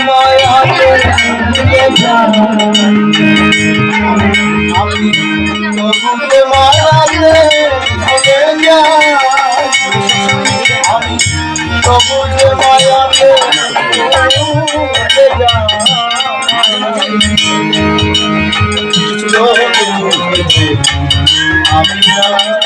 মায়াতে আমি তবুকে মায়াতে ভুলে যাই আমি তবুকে মায়াতে ভুলে যাই আমি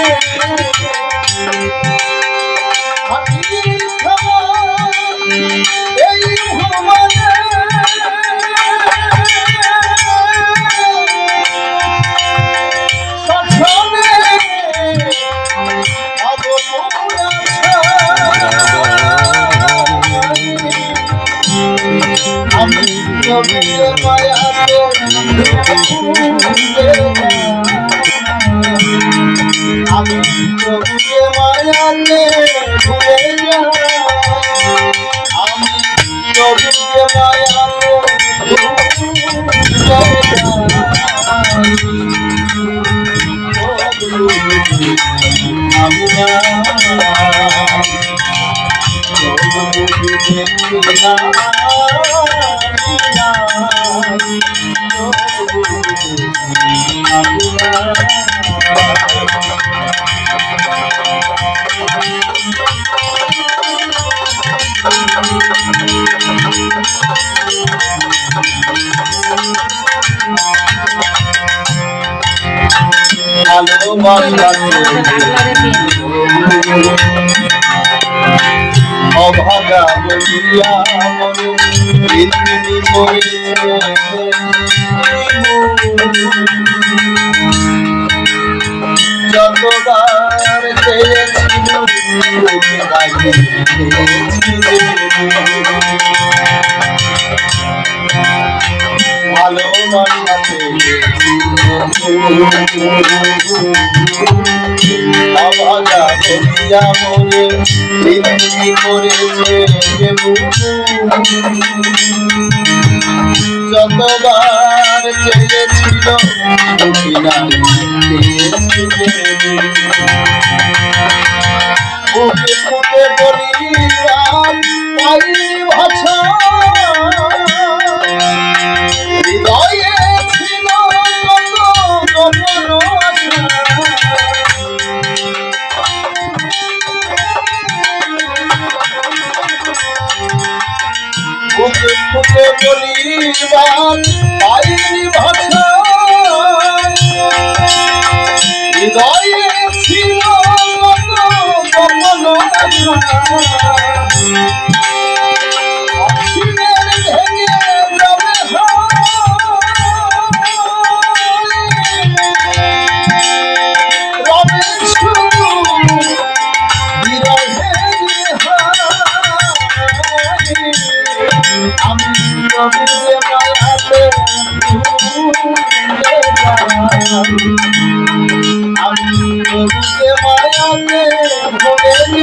মনে হাতির খাবার এই ভুবনে সজনে আমি রবির মায়াতে ভুলে যাই। আমি রবির মায়াতে অভাগা বলিয়া যতবার চেয়েছিল তোকে আভাগা বলিয়া মনে পৃথিবী করেছে যতবার চেয়েছিল ফুটে বলিবার পাইনি ভাষা। হৃদয়ে ছিল কত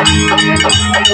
যাই